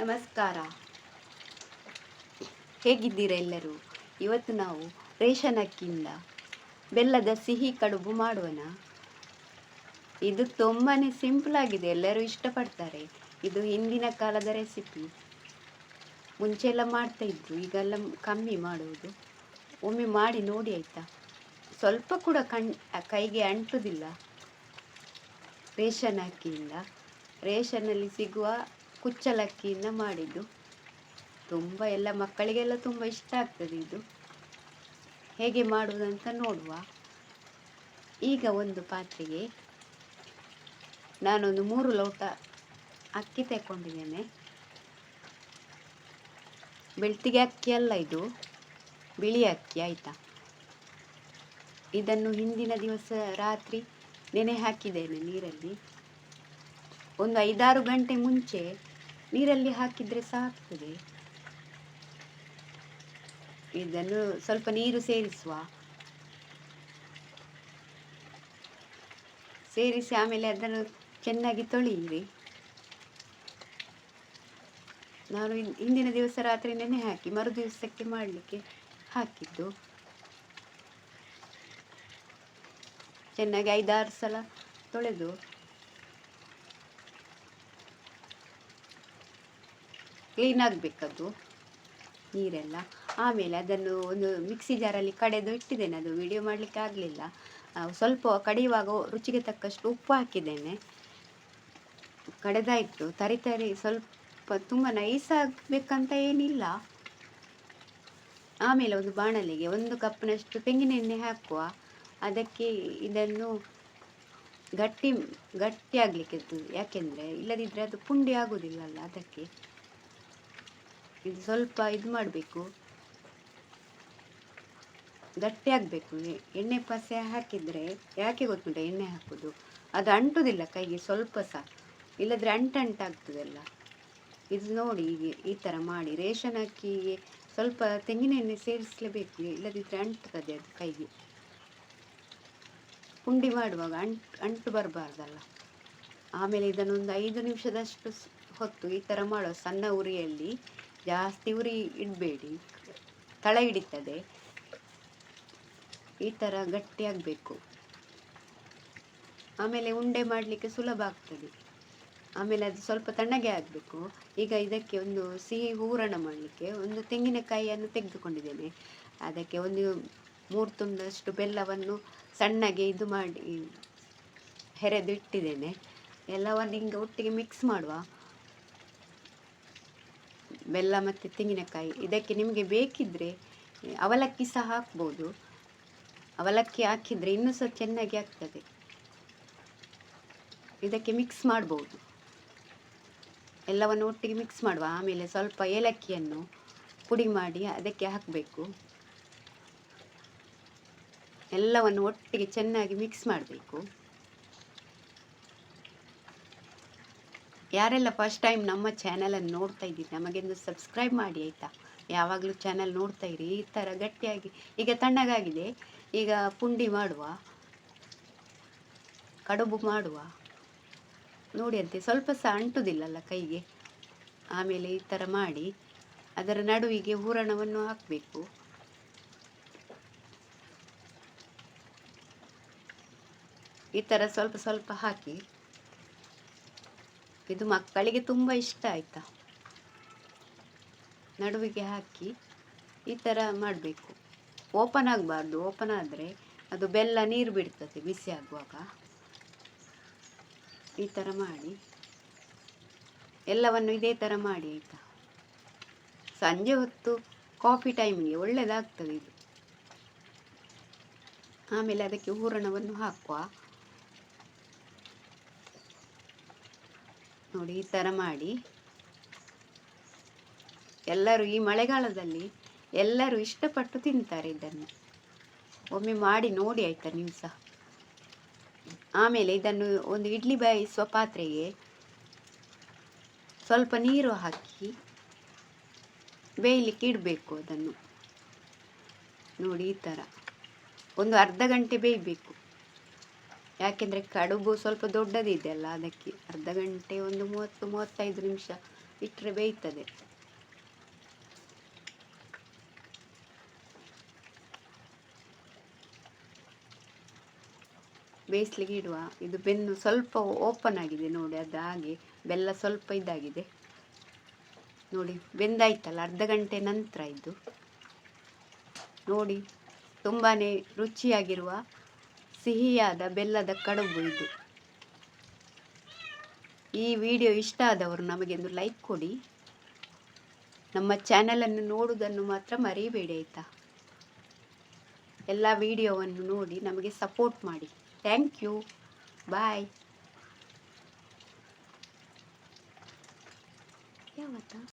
ನಮಸ್ಕಾರ. ಹೇಗಿದ್ದೀರಾ ಎಲ್ಲರೂ? ಇವತ್ತು ನಾವು ರೇಷನ್ ಅಕ್ಕಿಯಿಂದ ಬೆಲ್ಲದ ಸಿಹಿ ಕಡುಬು ಮಾಡೋಣ. ಇದು ತುಂಬಾ ಸಿಂಪಲ್ ಆಗಿದೆ, ಎಲ್ಲರೂ ಇಷ್ಟಪಡ್ತಾರೆ. ಇದು ಹಿಂದಿನ ಕಾಲದ ರೆಸಿಪಿ. ಮುಂಚೆ ಎಲ್ಲ ಮಾಡ್ತಾ ಇದ್ರು, ಈಗೆಲ್ಲ ಕಮ್ಮಿ ಮಾಡುವುದು ಒಮ್ಮೆ ಮಾಡಿ ನೋಡಿ ಆಯಿತಾ? ಸ್ವಲ್ಪ ಕೂಡ ಕಣ್, ಕೈಗೆ ಅಂಟುವುದಿಲ್ಲ ರೇಷನ್ ಅಕ್ಕಿಯಿಂದ ರೇಷನ್ನಲ್ಲಿ ಸಿಗುವ ಕುಚ್ಚಲಕ್ಕಿಯಿಂದ ಮಾಡಿದ್ದು. ತುಂಬ ಎಲ್ಲ ಮಕ್ಕಳಿಗೆಲ್ಲ ತುಂಬ ಇಷ್ಟ ಆಗ್ತದೆ ಇದು. ಹೇಗೆ ಮಾಡುವುದಂತ ನೋಡುವ. ಈಗ ಒಂದು ಪಾತ್ರೆಗೆ ನಾನೊಂದು ಮೂರು ಲೋಟ ಅಕ್ಕಿ ತಗೊಂಡಿದ್ದೇನೆ ಬೆಳ್ತಿಗೆ ಅಕ್ಕಿ ಅಲ್ಲ ಇದು, ಬಿಳಿ ಅಕ್ಕಿ, ಆಯಿತಾ? ಇದನ್ನು ಹಿಂದಿನ ದಿವಸ ರಾತ್ರಿ ನೆನೆ ಹಾಕಿದ್ದೇನೆ ನೀರಲ್ಲಿ. ಒಂದು ಐದಾರು ಗಂಟೆ ಮುಂಚೆ ನೀರಲ್ಲಿ ಹಾಕಿದರೆ ಸಾಕ್ತದೆ. ಇದನ್ನು ಸ್ವಲ್ಪ ನೀರು ಸೇರಿಸುವ. ಸೇರಿಸಿ ಆಮೇಲೆ ಅದನ್ನು ಚೆನ್ನಾಗಿ ತೊಳೆಯಿರಿ. ನಾನು ಹಿಂದಿನ ದಿವಸ ರಾತ್ರಿ ನೆನೆ ಹಾಕಿ, ಮರು ದಿವಸಕ್ಕೆ ಮಾಡಲಿಕ್ಕೆ ಹಾಕಿದ್ದು. ಚೆನ್ನಾಗಿ ಐದಾರು ಸಲ ತೊಳೆದು ಕ್ಲೀನ್ ಆಗಬೇಕದು, ನೀರೆಲ್ಲ. ಆಮೇಲೆ ಅದನ್ನು ಒಂದು ಮಿಕ್ಸಿ ಜಾರಲ್ಲಿ ಕಡೆದು ಇಟ್ಟಿದ್ದೇನೆ, ಅದು ವಿಡಿಯೋ ಮಾಡಲಿಕ್ಕೆ ಆಗಲಿಲ್ಲ. ಸ್ವಲ್ಪ ಕಡಿಯುವಾಗ ರುಚಿಗೆ ತಕ್ಕಷ್ಟು ಉಪ್ಪು ಹಾಕಿದ್ದೇನೆ. ಕಡೆದಾಯಿತು, ತರಿ ತರಿ, ಸ್ವಲ್ಪ ತುಂಬ ನೈಸ್ ಆಗಬೇಕಂತ ಏನಿಲ್ಲ. ಆಮೇಲೆ ಒಂದು ಬಾಣಲೆಗೆ ಒಂದು ಕಪ್ನಷ್ಟು ತೆಂಗಿನ ಎಣ್ಣೆ ಹಾಕುವ. ಅದಕ್ಕೆ ಇದನ್ನು ಗಟ್ಟಿ ಗಟ್ಟಿ ಆಗಲಿಕ್ಕೆ ಯಾಕೆಂದರೆ ಇಲ್ಲದಿದ್ದರೆ ಅದು ಪುಂಡಿ ಆಗೋದಿಲ್ಲಲ್ಲ ಅದಕ್ಕೆ. ಇದು ಸ್ವಲ್ಪ ಇದು ಮಾಡಬೇಕು. ಗಟ್ಟಿ ಆಗಬೇಕು. ಎಣ್ಣೆ ಪಸೆ ಹಾಕಿದರೆ ಯಾಕೆ ಗೊತ್ತುಂಟ ಎಣ್ಣೆ ಹಾಕೋದು? ಅದು ಅಂಟುವುದಿಲ್ಲ ಕೈಗೆ ಸ್ವಲ್ಪ ಸಹ ಇಲ್ಲದ್ರೆ ಅಂಟಂಟಾಗ್ತದಲ್ಲ ಇದು ನೋಡಿ ಹೀಗೆ ಈ ಥರ ಮಾಡಿ ರೇಷನ್ ಅಕ್ಕಿಗೆ ಸ್ವಲ್ಪ ತೆಂಗಿನ ಎಣ್ಣೆ ಸೇರಿಸಲೇಬೇಕು. ಇಲ್ಲದಿದ್ದರೆ ಅಂಟ್ತದೆ ಅದು ಕೈಗೆ. ಪುಂಡಿ ಮಾಡುವಾಗ ಅಂಟು ಅಂಟು ಬರಬಾರ್ದಲ್ಲ. ಆಮೇಲೆ ಇದನ್ನೊಂದು ಐದು ನಿಮಿಷದಷ್ಟು ಹೊತ್ತು ಈ ಥರ ಮಾಡುವ ಸಣ್ಣ ಉರಿಯಲ್ಲಿ ಜಾಸ್ತಿ ಉರಿ ಇಡಬೇಡಿ. ತಳ ಹಿಡಿತದೆ. ಈ ಥರ ಗಟ್ಟಿಯಾಗಬೇಕು. ಆಮೇಲೆ ಉಂಡೆ ಮಾಡಲಿಕ್ಕೆ ಸುಲಭ ಆಗ್ತದೆ. ಆಮೇಲೆ ಅದು ಸ್ವಲ್ಪ ತಣ್ಣಗೆ ಆಗಬೇಕು. ಈಗ ಇದಕ್ಕೆ ಒಂದು ಸಿಹಿ ಹೂರಣ ಮಾಡಲಿಕ್ಕೆ ಒಂದು ತೆಂಗಿನಕಾಯಿಯನ್ನು ತೆಗೆದುಕೊಂಡಿದ್ದೇನೆ. ಅದಕ್ಕೆ ಒಂದು ಮೂರು ತುಂಡಷ್ಟು ಬೆಲ್ಲವನ್ನು ಸಣ್ಣಗೆ ಇದು ಮಾಡಿ ಹೆರೆದು ಇಟ್ಟಿದ್ದೇನೆ ಎಲ್ಲವನ್ನು ಹಿಂಗೆ ಒಟ್ಟಿಗೆ ಮಿಕ್ಸ್ ಮಾಡುವ. ಬೆಲ್ಲ ಮತ್ತು ತೆಂಗಿನಕಾಯಿ ಇದಕ್ಕೆ ನಿಮಗೆ ಬೇಕಿದ್ದರೆ ಅವಲಕ್ಕಿ ಸಹ ಹಾಕ್ಬೋದು. ಅವಲಕ್ಕಿ ಹಾಕಿದರೆ ಇನ್ನೂ ಸಹ ಚೆನ್ನಾಗಿ ಆಗ್ತದೆ. ಇದಕ್ಕೆ ಮಿಕ್ಸ್ ಮಾಡ್ಬೋದು. ಎಲ್ಲವನ್ನು ಒಟ್ಟಿಗೆ ಮಿಕ್ಸ್ ಮಾಡುವ. ಆಮೇಲೆ ಸ್ವಲ್ಪ ಏಲಕ್ಕಿಯನ್ನು ಪುಡಿ ಮಾಡಿ ಅದಕ್ಕೆ ಹಾಕಬೇಕು. ಎಲ್ಲವನ್ನು ಒಟ್ಟಿಗೆ ಚೆನ್ನಾಗಿ ಮಿಕ್ಸ್ ಮಾಡಬೇಕು. ಯಾರೆಲ್ಲ ಫಸ್ಟ್ ಟೈಮ್ ನಮ್ಮ ಚಾನಲನ್ನು ನೋಡ್ತಾ ಇದ್ದೀರಿ, ನಮಗೆಂದು ಸಬ್ಸ್ಕ್ರೈಬ್ ಮಾಡಿ ಆಯಿತಾ? ಯಾವಾಗಲೂ ಚಾನಲ್ ನೋಡ್ತಾ ಇರಿ, ಈ ಥರ ಗಟ್ಟಿಯಾಗಿ. ಈಗ ತಣ್ಣಗಾಗಿದೆ. ಈಗ ಪುಂಡಿ ಮಾಡುವ. ಕಡುಬು ಮಾಡುವ. ನೋಡಿ ಅಂತೆ, ಸ್ವಲ್ಪ ಸಹ ಅಂಟುದಿಲ್ಲಲ್ಲ ಕೈಗೆ. ಆಮೇಲೆ ಈ ಥರ ಮಾಡಿ, ಅದರ ನಡುವಿಗೆ ಹೂರಣವನ್ನು ಹಾಕಬೇಕು. ಈ ಥರ ಸ್ವಲ್ಪ ಸ್ವಲ್ಪ ಹಾಕಿ. ಇದು ಮಕ್ಕಳಿಗೆ ತುಂಬ ಇಷ್ಟ ಆಯಿತಾ? ನಡುವಿಗೆ ಹಾಕಿ ಈ ಥರ ಮಾಡಬೇಕು. ಓಪನ್ ಆಗಬಾರ್ದು ಓಪನ್ ಆದರೆ ಅದು ಬೆಲ್ಲ ನೀರು ಬಿಡ್ತದೆ, ಬಿಸಿ ಆಗುವಾಗ. ಈ ಥರ ಮಾಡಿ. ಎಲ್ಲವನ್ನು ಇದೇ ಥರ ಮಾಡಿ, ಆಯಿತಾ? ಸಂಜೆ ಹೊತ್ತು ಕಾಫಿ ಟೈಮಿಗೆ ಒಳ್ಳೆಯದಾಗ್ತದೆ ಇದು. ಆಮೇಲೆ ಅದಕ್ಕೆ ಹೂರಣವನ್ನು ಹಾಕುವ. ನೋಡಿ ಈ ಥರ ಮಾಡಿ. ಎಲ್ಲರೂ ಈ ಮಳೆಗಾಲದಲ್ಲಿ ಎಲ್ಲರೂ ಇಷ್ಟಪಟ್ಟು ತಿಂತಾರೆ ಇದನ್ನು. ಒಮ್ಮೆ ಮಾಡಿ ನೋಡಿ ಆಯ್ತಾ ನೀವು ಸಹ. ಆಮೇಲೆ ಇದನ್ನು ಒಂದು ಇಡ್ಲಿ ಬೇಯಿಸುವ ಪಾತ್ರೆಗೆ ಸ್ವಲ್ಪ ನೀರು ಹಾಕಿ ಬೇಯಲಿಕ್ಕೆ ಇಡಬೇಕು ಅದನ್ನು. ನೋಡಿ ಈ ಥರ. ಒಂದು ಅರ್ಧ ಗಂಟೆ ಬೇಯಬೇಕು. ಯಾಕೆಂದರೆ ಕಡುಬು ಸ್ವಲ್ಪ ದೊಡ್ಡದಿದೆ ಅಲ್ಲ ಅದಕ್ಕೆ ಅರ್ಧ ಗಂಟೆ ಒಂದು ಮೂವತ್ತು, ಮೂವತ್ತೈದು ನಿಮಿಷ ಇಟ್ಟರೆ ಬೇಯ್ತದೆ. ಬೇಯಿಸ್ಲಿಕ್ಕೆ ಇಡುವ. ಇದು ಬೆನ್ನು ಸ್ವಲ್ಪ ಓಪನ್ ಆಗಿದೆ ನೋಡಿ, ಅದು ಹಾಗೆ ಬೆಲ್ಲ ಸ್ವಲ್ಪ ಇದಾಗಿದೆ. ನೋಡಿ, ಬೆಂದಾಯ್ತಲ್ಲ, ಅರ್ಧ ಗಂಟೆ ನಂತರ ಇದು. ನೋಡಿ ತುಂಬಾ ರುಚಿಯಾಗಿರುವ ಸಿಹಿಯಾದ ಬೆಲ್ಲದ ಕಡುಬು ಇದು. ಈ ವಿಡಿಯೋ ಇಷ್ಟ ಆದವರು ನಮಗೆ ಒಂದು ಲೈಕ್ ಕೊಡಿ. ನಮ್ಮ ಚಾನಲನ್ನು ನೋಡುವುದನ್ನು ಮಾತ್ರ ಮರಿಬೇಡಿ ಆಯಿತಾ? ಎಲ್ಲ ವಿಡಿಯೋವನ್ನು ನೋಡಿ ನಮಗೆ ಸಪೋರ್ಟ್ ಮಾಡಿ. Thank you. ಬಾಯ್. ಯಾವತ್ತ?